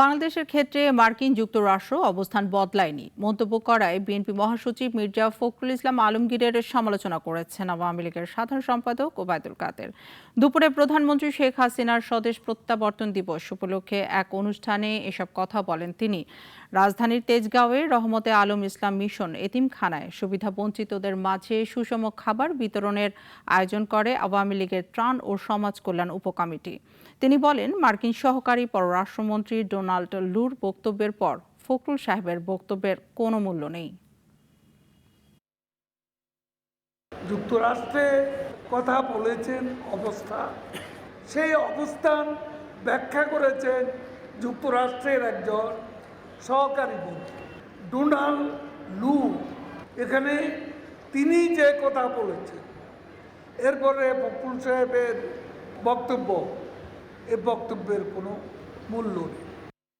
বাংলাদেশের ক্ষেত্রে মার্কিন যুক্তরাষ্ট্র অবস্থান বদলায়নি। মন্তব্য করায় বিএনপি মহাসচিব মির্জা ফখরুল ইসলাম আলমগীরের সমালোচনা করেছেন আওয়ামী লীগের সাধারণ সম্পাদক ওবায়দুল কাদের। দুপুরে প্রধানমন্ত্রী শেখ হাসিনার স্বদেশ প্রত্যাবর্তন দিবস উপলক্ষে এক অনুষ্ঠানে এসব কথা বলেন তিনি। রাজধানীর তেজগাঁওয়ে রহমতে আলম ইসলাম মিশন এতিমখানায় সুবিধা বঞ্চিতদের মাঝে সুষম খাবার বিতরণের আয়োজন করে আওয়ামী লীগের ত্রাণ ও সমাজ কল্যাণ উপকমিটি। তিনি বলেন, মার্কিন সহকারী পররাষ্ট্রমন্ত্রী ডোনাল্ড লুর বক্তব্যের পর ফখরুল সাহেবের বক্তব্যের কোনো মূল্য নেই। যুক্তরাষ্ট্রে কথা বলেছেন অবস্থা। সেই অবস্থান ব্যাখ্যা করেছেন যুক্তরাষ্ট্রের একজন সহকারী মন্ত্রী, ডোনাল্ড লু এখানে তিনি যে কথা বলেছেন, এরপরে ফখরুল সাহেবের বক্তব্য, এ বক্তব্যের কোনো মূল্য নেই।